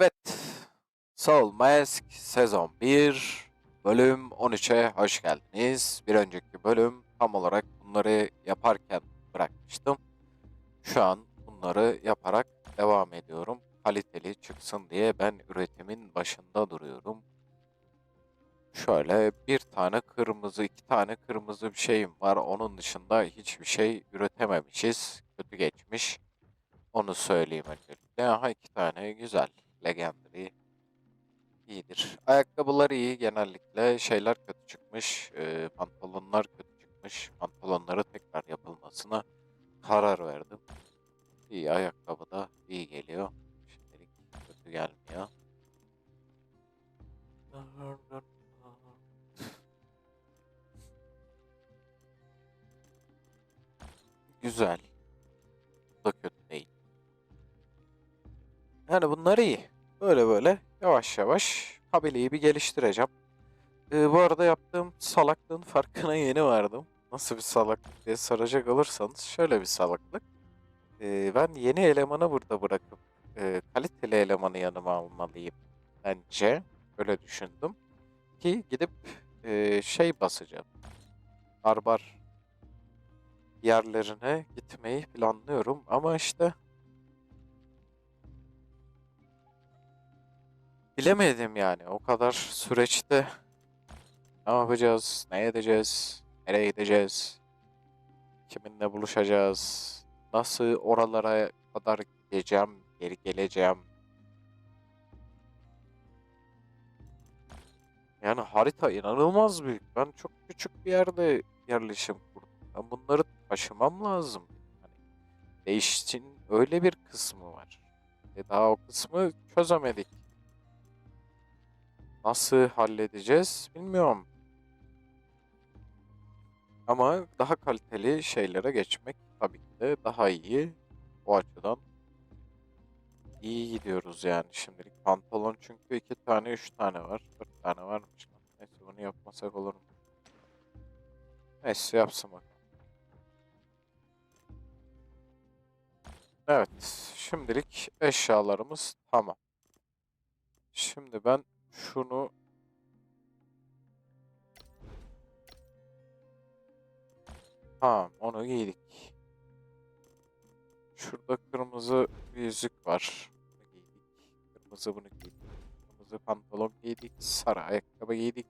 Evet. Soul Mask sezon 1 bölüm 13'e hoş geldiniz. Bir önceki bölüm tam olarak bunları yaparken bırakmıştım. Şu an bunları yaparak devam ediyorum. Kaliteli çıksın diye ben üretimin başında duruyorum. Şöyle bir tane kırmızı, iki tane kırmızı bir şeyim var. Onun dışında hiçbir şey üretememişiz. Kötü geçmiş. Onu söyleyeyim öncelikle. Aha iki tane güzel. Legendary. iyidir. Ayakkabılar iyi genellikle. Şeyler kötü çıkmış. e, pantolonlar kötü çıkmış. Pantolonları tekrar yapılmasına karar verdim. İyi ayakkabı da iyi geliyor. Şimdilik kötü gelmiyor. Güzel. Bu da kötü değil. Yani bunlar iyi. Böyle böyle yavaş yavaş kabiliği bir geliştireceğim. Ee, bu arada yaptığım salaklığın farkına yeni vardım. Nasıl bir salaklık diye soracak olursanız şöyle bir salaklık. Ee, ben yeni elemanı burada bırakıp e, kaliteli elemanı yanıma almalıyım bence. Öyle düşündüm. Ki gidip e, şey basacağım. Barbar yerlerine gitmeyi planlıyorum ama işte bilemedim yani o kadar süreçte ne yapacağız, ne edeceğiz, nereye gideceğiz, kiminle buluşacağız, nasıl oralara kadar gideceğim, geri geleceğim. Yani harita inanılmaz büyük. Ben çok küçük bir yerde yerleşim kurdum. Ben bunları taşımam lazım. Hani değiştin öyle bir kısmı var. E daha o kısmı çözemedik. Nasıl halledeceğiz bilmiyorum. Ama daha kaliteli şeylere geçmek tabii ki de daha iyi. O açıdan iyi gidiyoruz yani şimdilik. Pantolon çünkü iki tane, üç tane var. Dört tane varmış. Neyse bunu yapmasak olur mu? Neyse yapsın bakalım. Evet, şimdilik eşyalarımız tamam. Şimdi ben şunu Tamam, onu giydik. Şurada kırmızı bir yüzük var. Giydik. Kırmızı bunu giydik. Kırmızı pantolon giydik. Sarı ayakkabı giydik.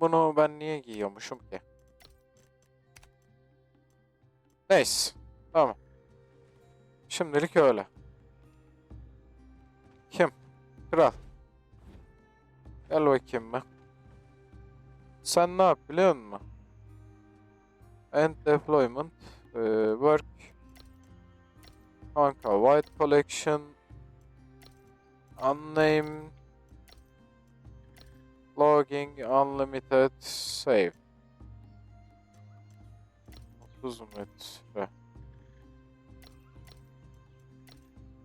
Bunu ben niye giyiyormuşum ki? Neyse. Tamam. Şimdilik öyle. Kim? Kral. Gel bakayım ben. Sen ne yap biliyor musun? End deployment. eee, work. Kanka white collection. Unnamed. Logging unlimited save. 30 metre.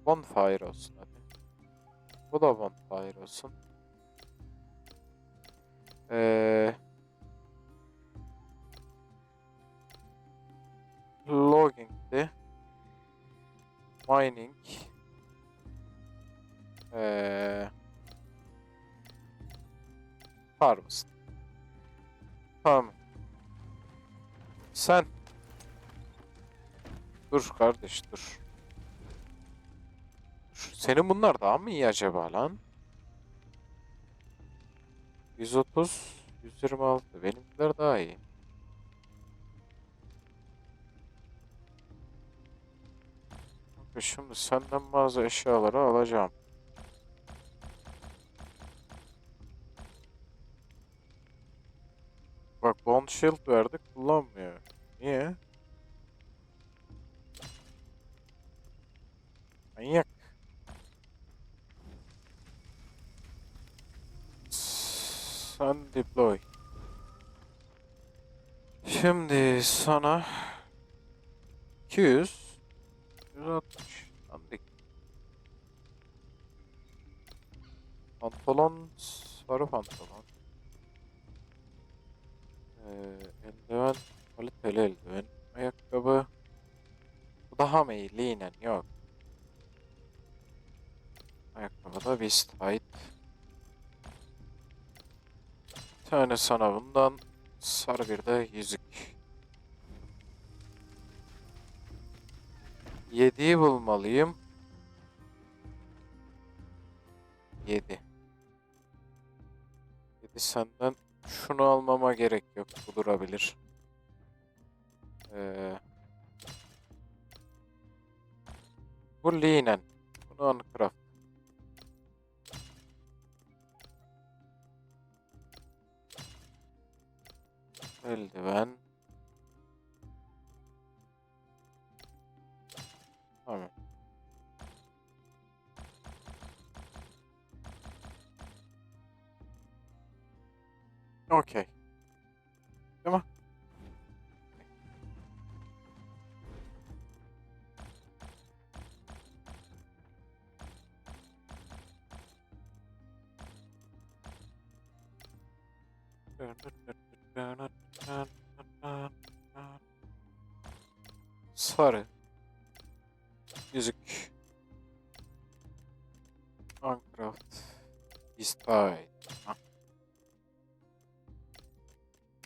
Bonfire olsun hadi. Bu da bonfire olsun. Ee, logging'di. Mining. Ee, harvest. Tamam. Sen. Dur kardeş dur. Senin bunlar daha mı iyi acaba lan? 130, 126. Benimkiler daha iyi. Kanka Şimdi senden bazı eşyaları alacağım. Bak Bond Shield verdik kullanmıyor. Niye? Manyak. Sen deploy. Şimdi sana 200 160 Andık. Pantolon sarı pantolon. Ee, eldiven kaliteli eldiven. Ayakkabı. Bu daha mı iyi? Linen yok. Ayakkabı da Beast Height. Tane sana bundan. Sarı bir de yüzük. Yediği bulmalıyım. Yedi. Yedi senden. Şunu almama gerek yok. Bu durabilir. Ee, bu linen. Bunu uncraft. Eldiven. Tamam. Okey. Tamam. Sarı. Yüzük. Minecraft. İstay.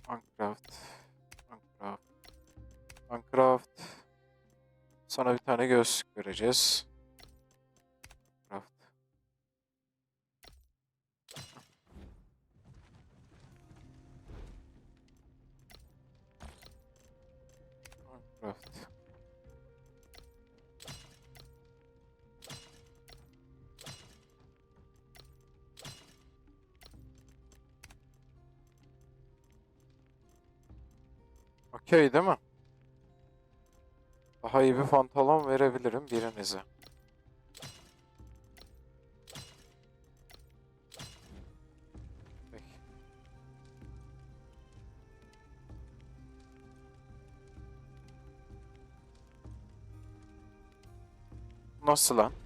Minecraft. Minecraft. Minecraft. Sana bir tane göz göreceğiz. Okey değil mi? Daha iyi bir pantolon verebilirim birinize. Nasıl lan?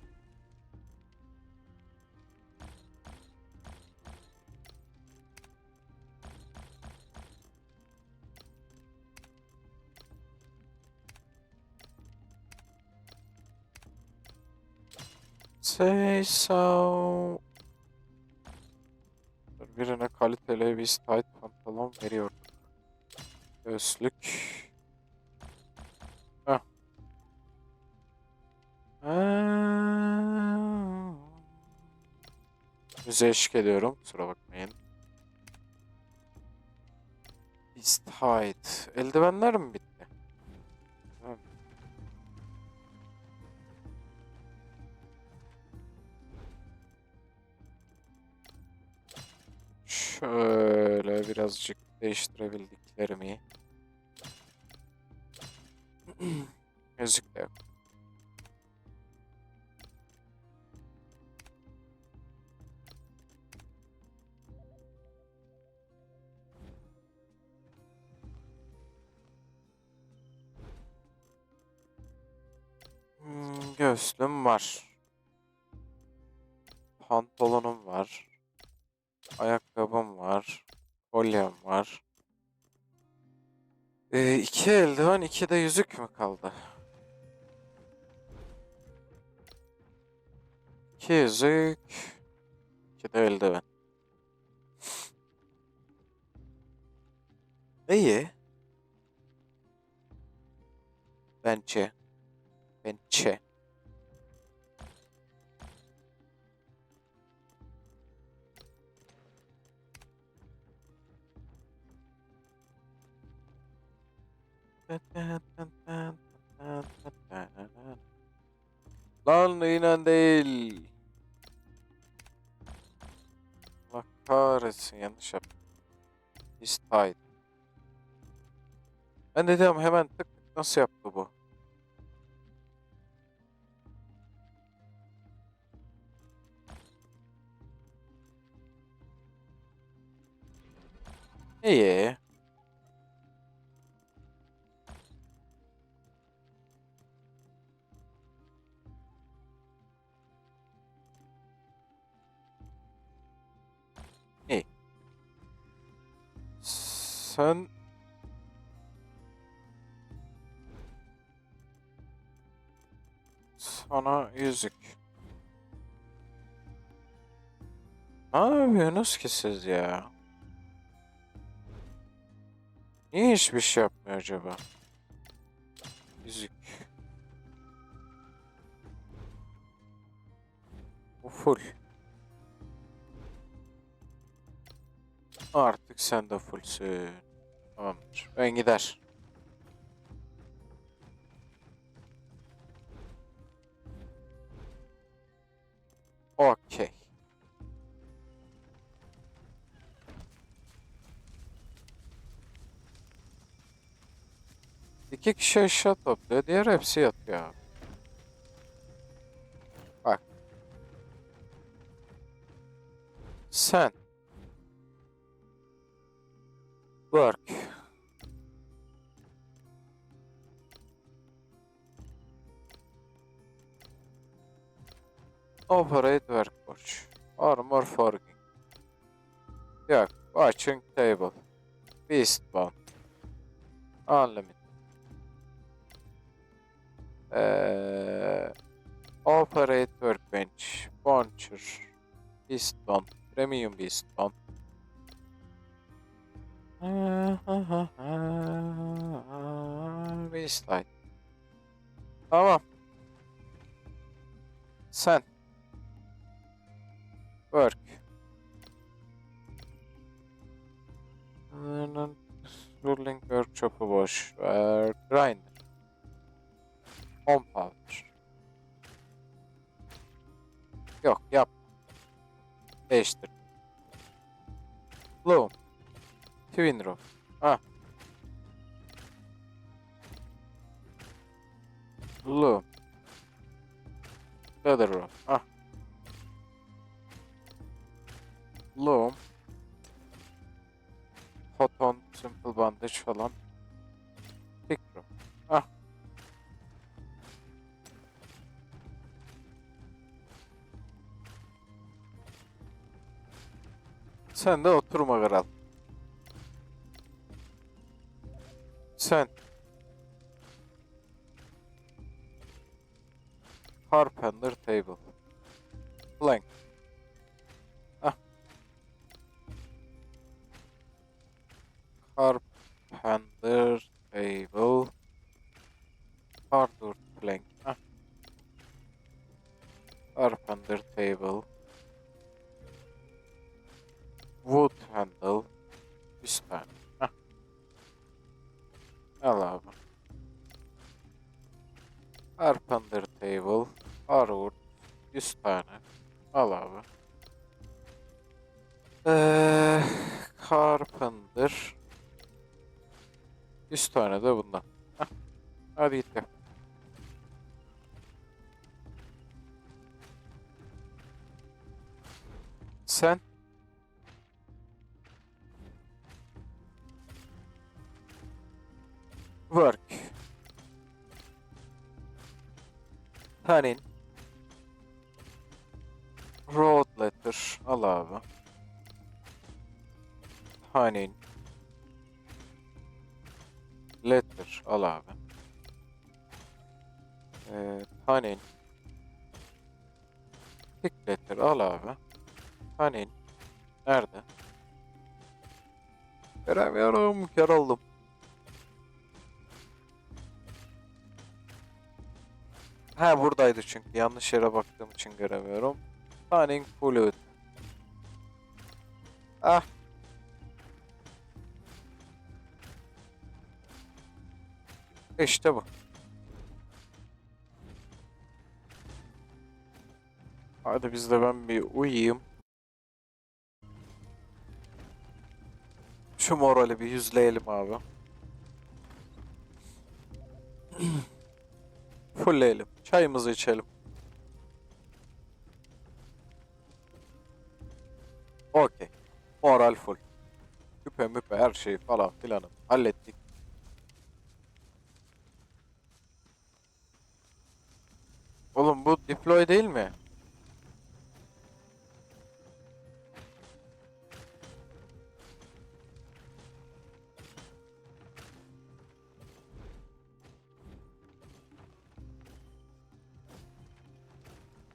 So. Birine kaliteli bir tight pantolon veriyorum. Göğüslük. Heh. Aa. Müziğe eşlik ediyorum. Kusura bakmayın. Beast Height. Eldivenler mi bitti? Birazcık değiştirebildiklerimi. Müzik de yok. Hmm, var. Pantolonum var. Ayakkabım var. Kolyem var. Ee, iki eldiven, iki de yüzük mü kaldı? İki yüzük, iki de eldiven. İyi. Bence. Bence. Lan inan değil. Allah kahretsin yanlış yaptım. Is tied. Ben de diyorum hemen tık nasıl yaptı bu? İyi. Sen sana yüzük. Ne yapıyorsunuz ki siz ya? Niye hiçbir şey yapmıyor acaba? Yüzük. Bu full. Artık sen de fullsün. Tamamdır. Ben gider. Okey. İki kişi eşya topluyor. Diğer hepsi yatıyor. Bak. Sen. Work. Operate workbench. Armor forging. Yok. Watching table. Beastbound. Unlimited. Eee Operate workbench. Boncher. Beastbound. Premium Beastbound. Beastlight. Tamam. Sen. Work. Ruling workshop'u boş ver. Grinder. On power. Yok yap. Değiştir. Bloom. Twin row. Ha. Bloom. Leather row. Ha. Bloom. Photon, simple bandage falan. Thick row. Ha. Sen de oturma kral. Carpenter table. Wood handle. 100 tane. Heh. Al. Carpenter table. Hardwood. 100 tane. Al abi. Ee, Carpenter. 100 tane de bundan. Heh. Hadi git Sen work. Tanin. Road letter. Al abi. Tanin. Letter. Al abi. Ee, tanin. Tick letter. Al abi. Tanin. Nerede? Göremiyorum. Kör oldum. Ha buradaydı çünkü. Yanlış yere baktığım için göremiyorum. Stunning Fluid. Ah. İşte bu. Hadi biz de ben bir uyuyayım. Şu morali bir yüzleyelim abi. Fullleyelim. Çayımızı içelim. Okey. Moral full. Küpe müpe her şeyi falan filanı hallettik. Oğlum bu deploy değil mi?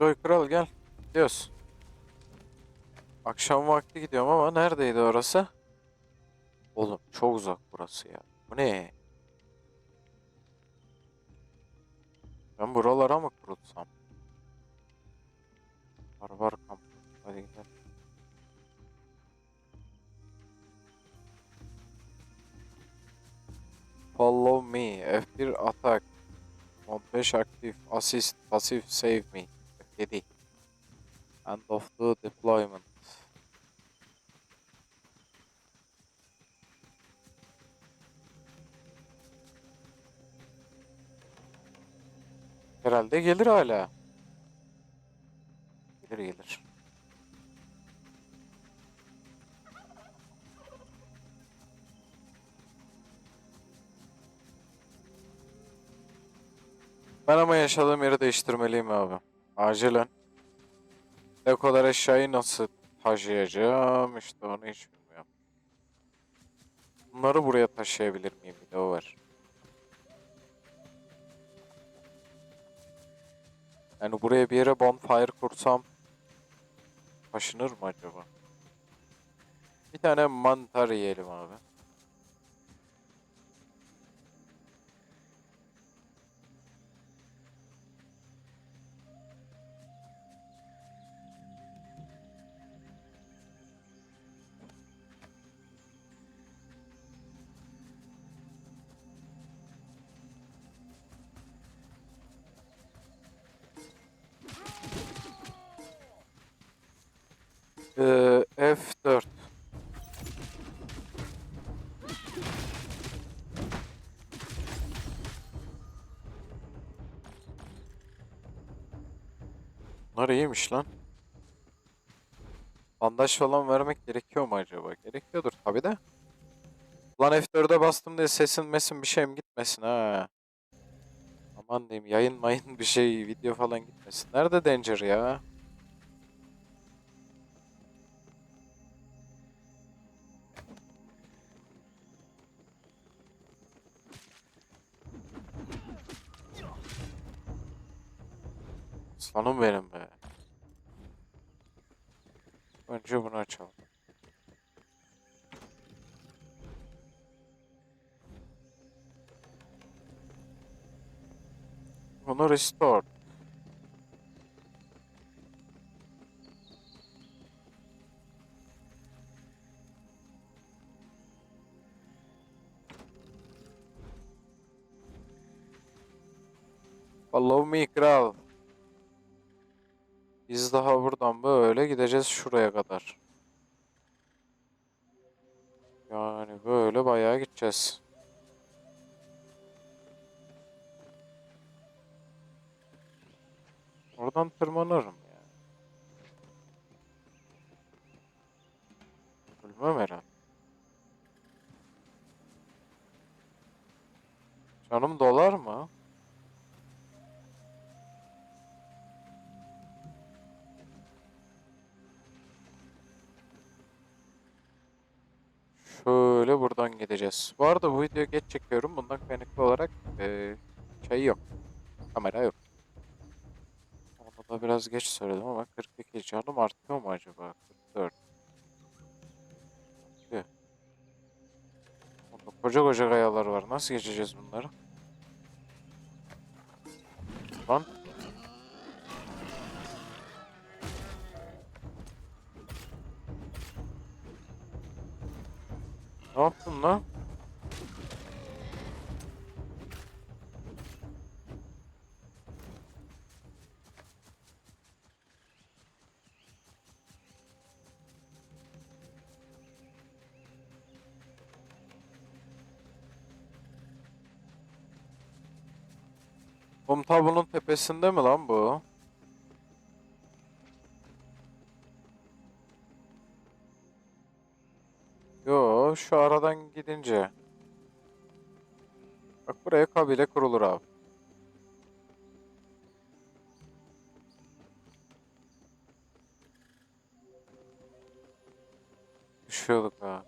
Deploy kral gel. Diyoruz. Akşam vakti gidiyorum ama neredeydi orası? Oğlum çok uzak burası ya. Bu ne? Ben buralara mı kurutsam? Barbar kamp. Hadi gidelim. Follow me. F1 attack. Mod 5 aktif. Assist. Pasif save me. F7. End of the deployment. Herhalde gelir hala. Gelir gelir. Ben ama yaşadığım yeri değiştirmeliyim abi. Acilen. Ne kadar eşyayı nasıl taşıyacağım işte onu hiç bilmiyorum. Bunları buraya taşıyabilir miyim bir de o var. Yani buraya bir yere bonfire kursam taşınır mı acaba? Bir tane mantar yiyelim abi. Bandaj falan vermek gerekiyor mu acaba? Gerekiyordur tabi de. Lan F4'e bastım diye sesin mesin bir şeyim gitmesin ha. Aman diyeyim yayın mayın bir şey video falan gitmesin. Nerede Danger ya? Sanım benim be. Önce bunu açalım. Bunu restore. Follow me kral. Biz daha buradan böyle gideceğiz şuraya kadar. Yani böyle bayağı gideceğiz. Oradan tırmanırım yani. Ölmem herhalde. Canım dolar mı? Şöyle buradan gideceğiz. Bu arada bu videoyu geç çekiyorum. Bundan kaynaklı olarak eee şey yok. Kamera yok. Onu da biraz geç söyledim ama 42 canım artıyor mu acaba? 44. Artıyor. Onda koca koca kayalar var. Nasıl geçeceğiz bunları? Lan. Ne yaptın lan? Oğlum ta bunun tepesinde mi lan bu? Yo şu aradan gidince. Bak buraya kabile kurulur abi. Düşüyorduk ha.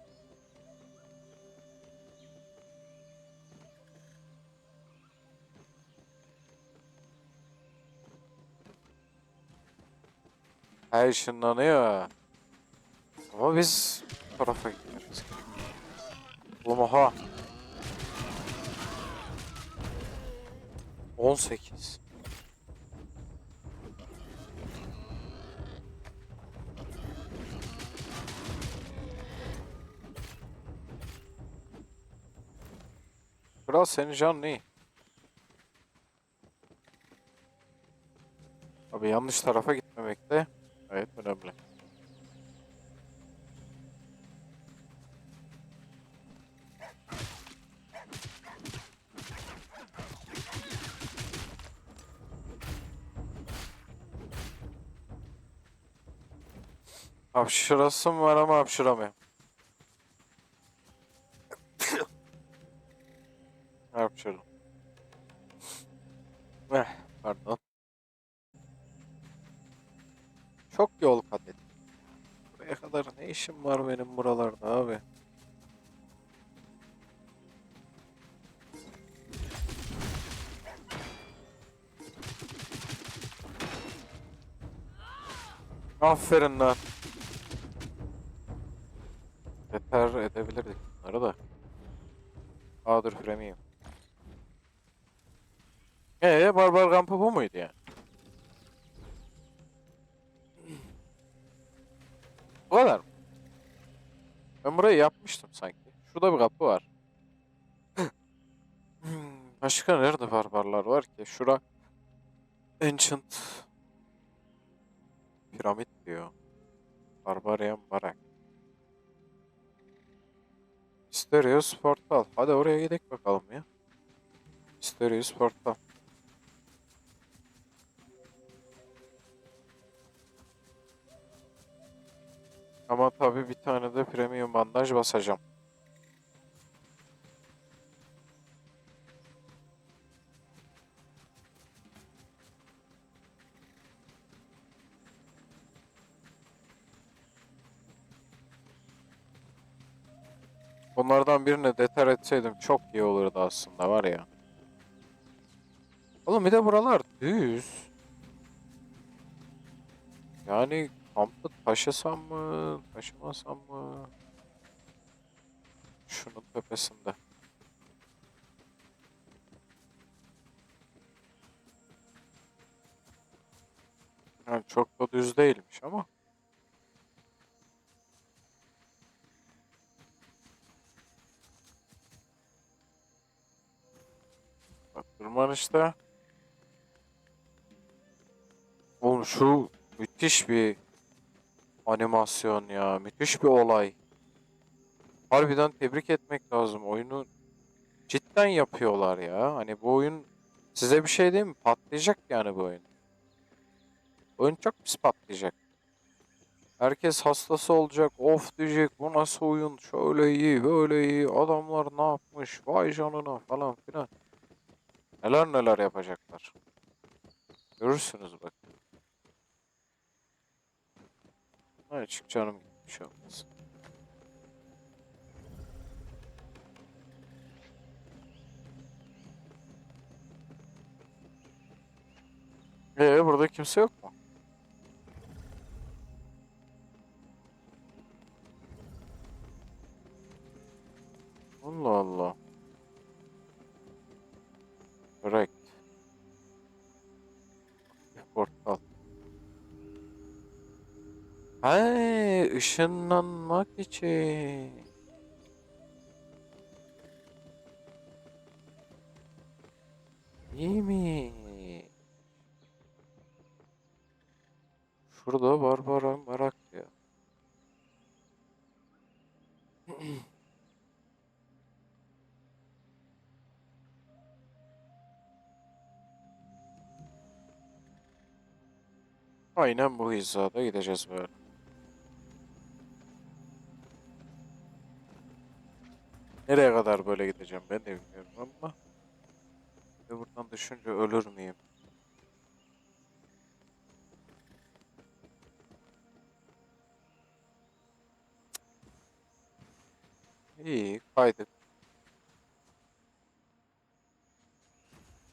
Her ışınlanıyor. Ama biz tarafa gitmemiz Oğlum oha. 18. Kral senin can ne? Abi yanlış tarafa gitmemek de gayet önemli. Hapşırasım var ama hapşıramıyorum. Hapşırdım. Eh, pardon. Çok yol kat ettim. Buraya kadar ne işim var benim buralarda abi? Aferin lan. Yeter edebilirdik bunları da. Aa dur premium. Ee barbar kampı bu muydu yani? Bu kadar mı? Ben burayı yapmıştım sanki. Şurada bir kapı var. Hmm, Başka nerede barbarlar var ki? Şura Ancient Piramit diyor. Barbarian Barak. Mysterious Portal. Hadi oraya gidelim bakalım ya. Mysterious Portal. Ama tabii bir tane de premium bandaj basacağım. Bunlardan birine deter etseydim çok iyi olurdu aslında var ya. Oğlum bir de buralar düz. Yani kampı taşısam mı, taşımasam mı? Şunun tepesinde. Yani çok da düz değilmiş ama. Bak tırman işte. Oğlum şu müthiş bir animasyon ya. Müthiş bir olay. Harbiden tebrik etmek lazım. Oyunu cidden yapıyorlar ya. Hani bu oyun size bir şey değil mi? Patlayacak yani bu oyun. Oyun çok pis patlayacak. Herkes hastası olacak. Of diyecek. Bu nasıl oyun? Şöyle iyi, böyle iyi. Adamlar ne yapmış? Vay canına falan filan. Neler neler yapacaklar. Görürsünüz bak. Hayır çık canım gitmiş olmasın. Ee burada kimse yok mu? Allah Allah. Bırak. Portal. Hey, ışınlanmak için. Aynen bu hizada gideceğiz böyle. Nereye kadar böyle gideceğim ben de bilmiyorum ama. De buradan düşünce ölür müyüm? İyi kaydık.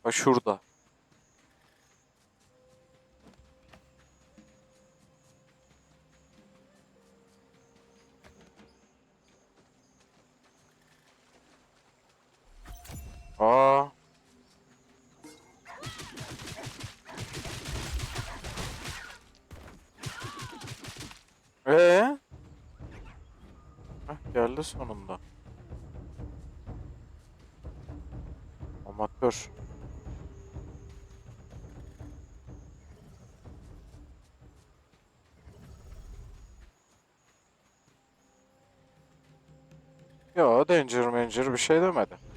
Ha şurada. Aa. Ee? Heh, geldi sonunda. Amatör. Yo, danger manger bir şey demedi.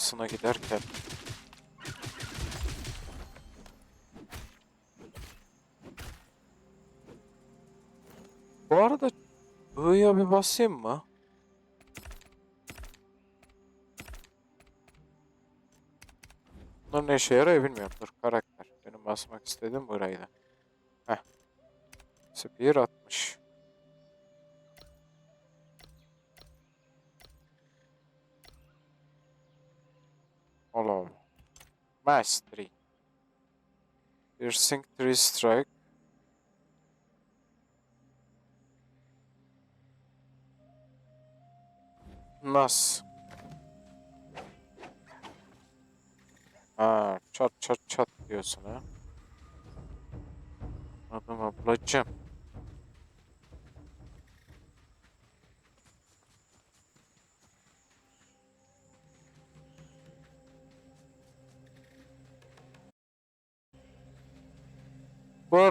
Barakasına giderken Bu arada I'ya bir basayım mı? Bunlar ne işe yarıyor bilmiyorum. Dur karakter. Benim basmak istediğim buraydı. Heh. Spear atmış. Mastery. Piercing 3 strike. Nas. Ha, çat çat çat diyorsun ha. Adım ablacım.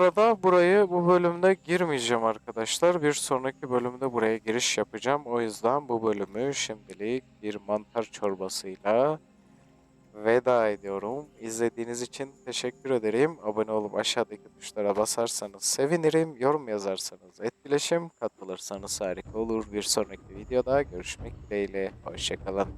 Arada burayı bu bölümde girmeyeceğim arkadaşlar. Bir sonraki bölümde buraya giriş yapacağım. O yüzden bu bölümü şimdilik bir mantar çorbasıyla veda ediyorum. İzlediğiniz için teşekkür ederim. Abone olup aşağıdaki tuşlara basarsanız sevinirim. Yorum yazarsanız etkileşim, katılırsanız harika olur. Bir sonraki videoda görüşmek dileğiyle. Hoşçakalın.